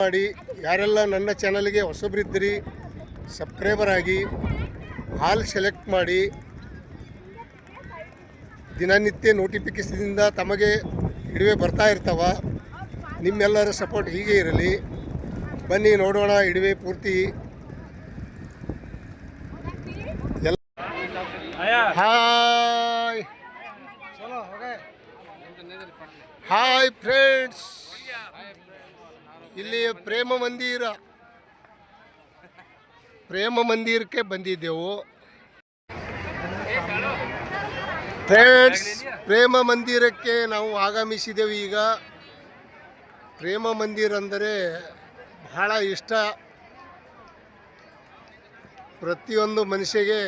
ಮಾಡಿ ಯಾರೆಲ್ಲ ನನ್ನ ಚಾನಲ್ಗೆ ಹೊಸಬ್ರಿದ್ದಿರಿ ಸಬ್ಸ್ಕ್ರೈಬರ್ ಆಗಿ ಹಾಲ್ ಸೆಲೆಕ್ಟ್ ಮಾಡಿ ದಿನನಿತ್ಯ ನೋಟಿಫಿಕೇಶನ್ದಿಂದ ತಮಗೆ ಇಡುವೆ ಬರ್ತಾ ಇರ್ತಾವ ನಿಮ್ಮೆಲ್ಲರ ಸಪೋರ್ಟ್ ಹೀಗೆ ಇರಲಿ. ಬನ್ನಿ ನೋಡೋಣ ಇಡುವೆ ಪೂರ್ತಿ. ಎಲ್ಲ ಹಾಯ್ ಹಾಯ್ ಫ್ರೆಂಡ್ಸ್ ಇಲ್ಲಿ ಪ್ರೇಮ ಮಂದಿರ. ಪ್ರೇಮ ಮಂದಿರಕ್ಕೆ ಬಂದಿದ್ದೆವು. ಫ್ರೆಂಡ್ಸ್ ಪ್ರೇಮ ಮಂದಿರಕ್ಕೆ ನಾವು ಆಗಮಿಸಿದೆವು ಈಗ. ಪ್ರೇಮ ಮಂದಿರ ಅಂದರೆ ಬಹಳ ಇಷ್ಟ. ಪ್ರತಿಯೊಂದು ಮನುಷ್ಯಗೆ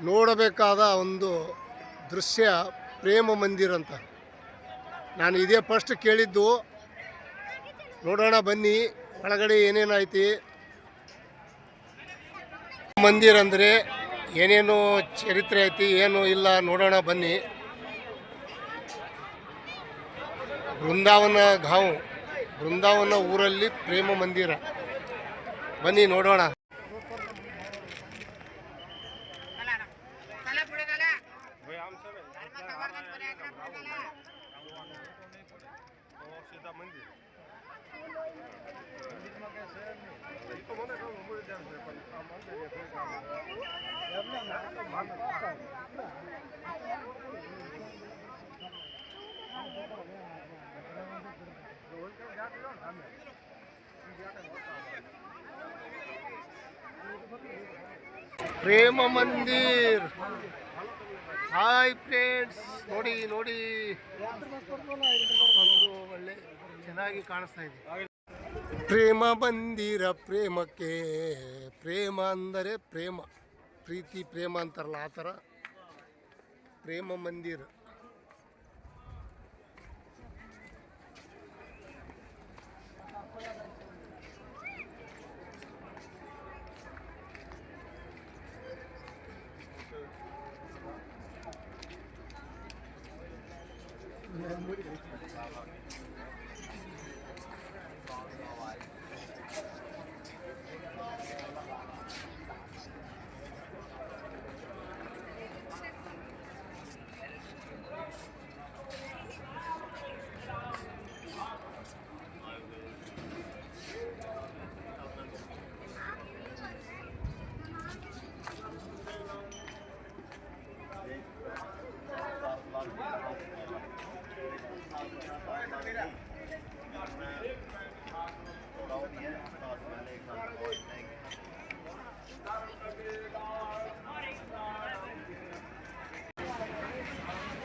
ನೋಡಬೇಕಾದ ಒಂದು ದೃಶ್ಯ ಪ್ರೇಮ ಮಂದಿರ ಅಂತ. ನಾನು ಇದೇ ಫಸ್ಟ್ ಕೇಳಿದ್ದು. ನೋಡೋಣ, ಬನ್ನಿ. ಒಳಗಡೆ ಏನೇನೈತಿ ಮಂದಿರ ಅಂದರೆ ಏನೇನು ಚರಿತ್ರೆ ಐತಿ, ಏನು ಇಲ್ಲ. ನೋಡೋಣ, ಬನ್ನಿ. ಬೃಂದಾವನ ಘಾವು ಬೃಂದಾವನ ಊರಲ್ಲಿ ಪ್ರೇಮ ಮಂದಿರ. ಬನ್ನಿ, ನೋಡೋಣ. ಪ್ರೇಮ ಮಂದಿರ್. ಹಾಯ್ ಫ್ರೆಂಡ್ಸ್ ನೋಡಿ ನೋಡಿ. ಒಳ್ಳೆ ಚೆನ್ನಾಗಿ ಕಾಣಿಸ್ತಾ ಇದೆ. ಪ್ರೇಮ ಮಂದಿರ ಪ್ರೇಮಕ್ಕೆ, ಪ್ರೇಮ ಅಂದರೆ ಪ್ರೇಮ. ಪ್ರೀತಿ ಪ್ರೇಮ ಅಂತಾರಲ್ಲ ಆ ಥರ? ಪ್ರೇಮ ಮಂದಿರ.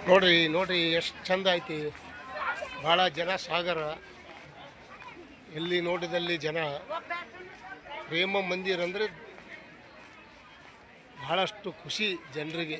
ನೋಡ್ರಿ ನೋಡ್ರಿ, ಎಷ್ಟು ಚಂದ ಐತಿ. ಭಾಳ ಜನ ಸಾಗರ. ಎಲ್ಲಿ ನೋಡಿದಲ್ಲಿ ಜನ. ಪ್ರೇಮ ಮಂದಿರ ಅಂದರೆ ಬಹಳಷ್ಟು ಖುಷಿ ಜನರಿಗೆ.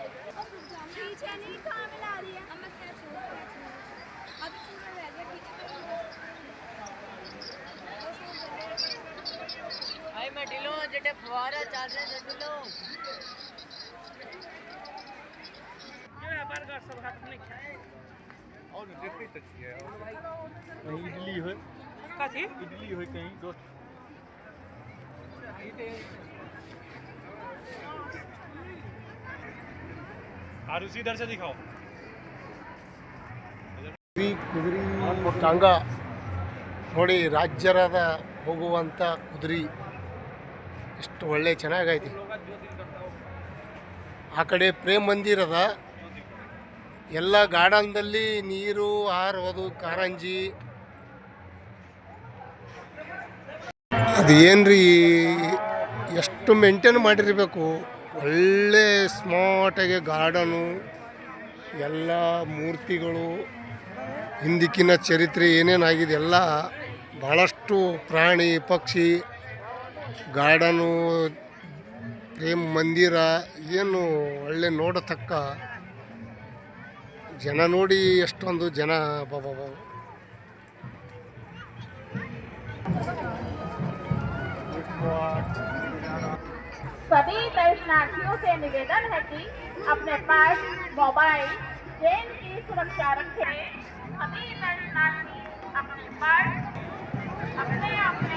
पीछे नहीं कहाँ मिला रही है हम क्या छोड़ अभी चूड़ा रह गया ठीक है आई मैं ढिलो जेटे फवारा चल रहे हैं ढिलो। व्यापार कर सब हाथ में खाए और देखते तक है इडली है। कथी इडली हो कहीं दोस्त और उसी इधर से दिखाओ ಕುದುರೆ ಕುದುರೆ ಟಾಂಗ ನೋಡಿ ರಾಜ್ಯರದ ಹೋಗುವಂಥ ಕುದುರೆ ಎಷ್ಟು ಒಳ್ಳೆ ಚೆನ್ನಾಗೈತಿ ಆ ಕಡೆ ಪ್ರೇಮ್ ಮಂದಿರ್ ಅದ ಎಲ್ಲ ಗಾರ್ಡನ್ದಲ್ಲಿ ನೀರು ಹಾರೋದು ಕಾರಂಜಿ ಅದು ರೀ ಎಷ್ಟು ಮೇಂಟೈನ್ ಮಾಡಿರಬೇಕು? ಒಳ್ಳೆ ಸ್ಮಾರ್ಟಾಗಿ ಗಾರ್ಡನು ಎಲ್ಲ ಮೂರ್ತಿಗಳು ಹಿಂದಿಕ್ಕಿನ ಚರಿತ್ರೆ ಏನೇನಾಗಿದೆ ಎಲ್ಲ ಭಾಳಷ್ಟು ಪ್ರಾಣಿ, ಪಕ್ಷಿ ಗಾರ್ಡನು ಪ್ರೇಮ್ ಮಂದಿರ, ಏನು ಒಳ್ಳೆ ನೋಡತಕ್ಕ ಜನ ನೋಡಿ ಎಷ್ಟೊಂದು ಜನ ಬಾಬಾ ಬಾಬಾ. सभी दर्शनार्थियों से निवेदन है कि अपने पास मोबाइल ट्रेन की सुरक्षा रखें। सभी दर्शनार्थी अपने पास अपने अपने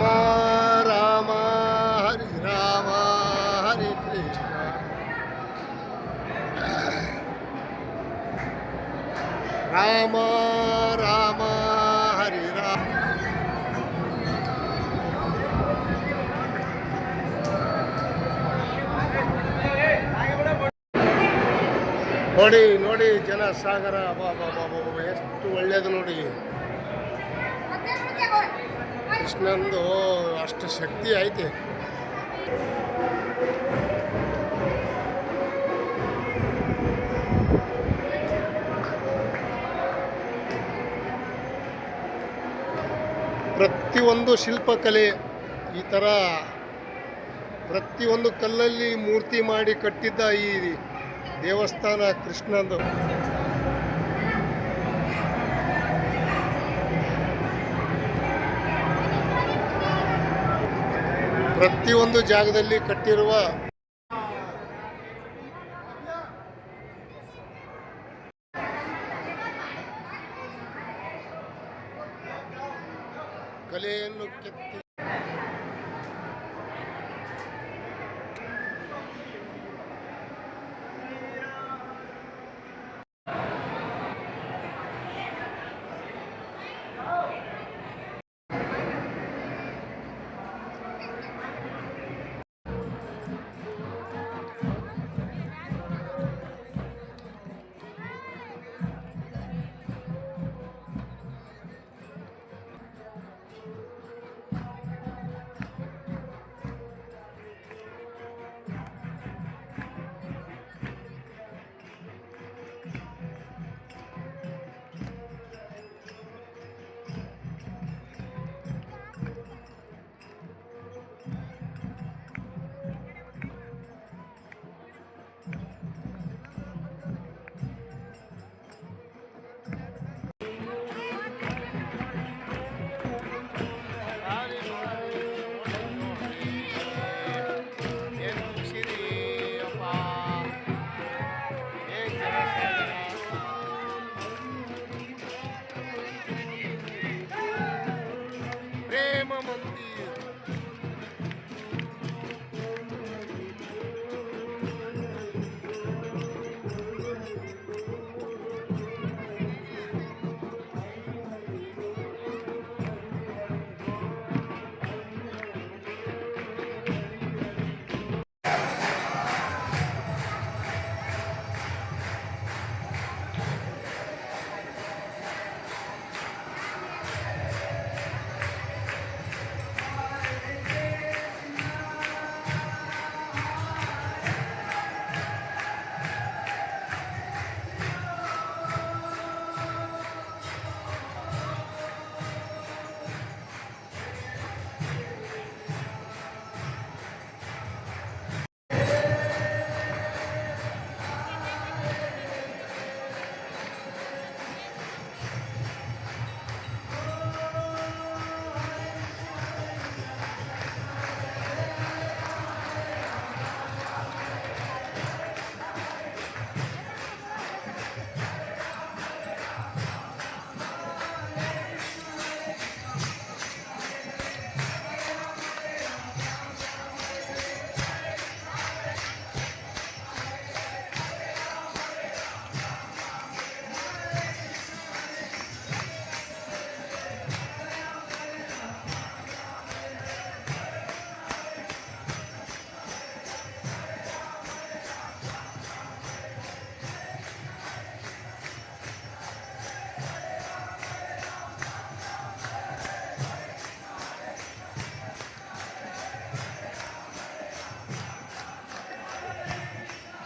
ರಾಮ ರಾಮ ಹರಿ ರಾಮ ಹರಿ ಕೃಷ್ಣ. ರಾಮ ರಾಮ ಹರಿ ರಾಮ ನೋಡಿ ನೋಡಿ ಜನ ಸಾಗರ ಬಾಬಾ ಬಾ ಬಾ, ಎಷ್ಟು ಒಳ್ಳೇದು ನೋಡಿ. ಕೃಷ್ಣಂದು ಅಷ್ಟು ಶಕ್ತಿ ಐತೆ. ಪ್ರತಿಯೊಂದು ಶಿಲ್ಪಕಲೆ ಈ ಥರ ಪ್ರತಿಯೊಂದು ಕಲ್ಲಲ್ಲಿ ಮೂರ್ತಿ ಮಾಡಿ ಕಟ್ಟಿದ್ದ ಈ ದೇವಸ್ಥಾನ ಕೃಷ್ಣಂದು. ಪ್ರತಿಯೊಂದು ಜಾಗದಲ್ಲಿ ಕಟ್ಟಿರುವ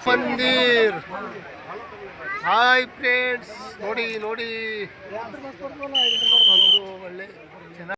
ಮಂದಿರ್ ಹಾಯ್ ಫ್ರೆಂಡ್ಸ್ ನೋಡಿ ನೋಡಿ ಒಂದು ಒಳ್ಳೆ